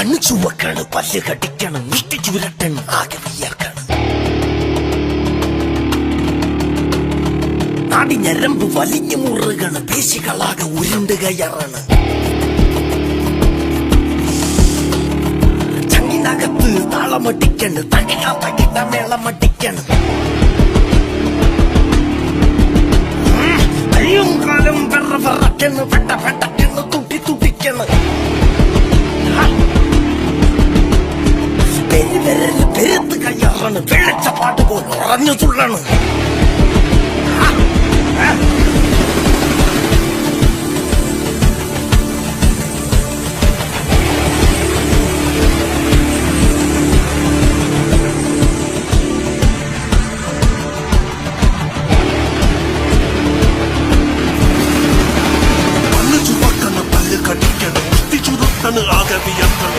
കണ്ണു ചുവക്കാണ് പല്ല് കടിക്കണം മുഷ്ടി ചുരട്ടണ് ആകെ വയ്യാക്കാണ് നാടി ഞരമ്പ് വലിഞ്ഞു മുറുകണ് പേശികളാകെ ഉരുണ്ട് കയറാണ്. ചങ്ങിനകത്ത് താളമട്ടിക്കണ് തകയാ തകിട്ട മേളമട്ടിക്കണ് കയ്യും കാലം വെറ പെട്ട വെട്ടക്കണ് വെള്ളിച്ച പാട്ട് പോലും ഉറഞ്ഞു തുള്ളണ് ആകെ വിയർക്കണം.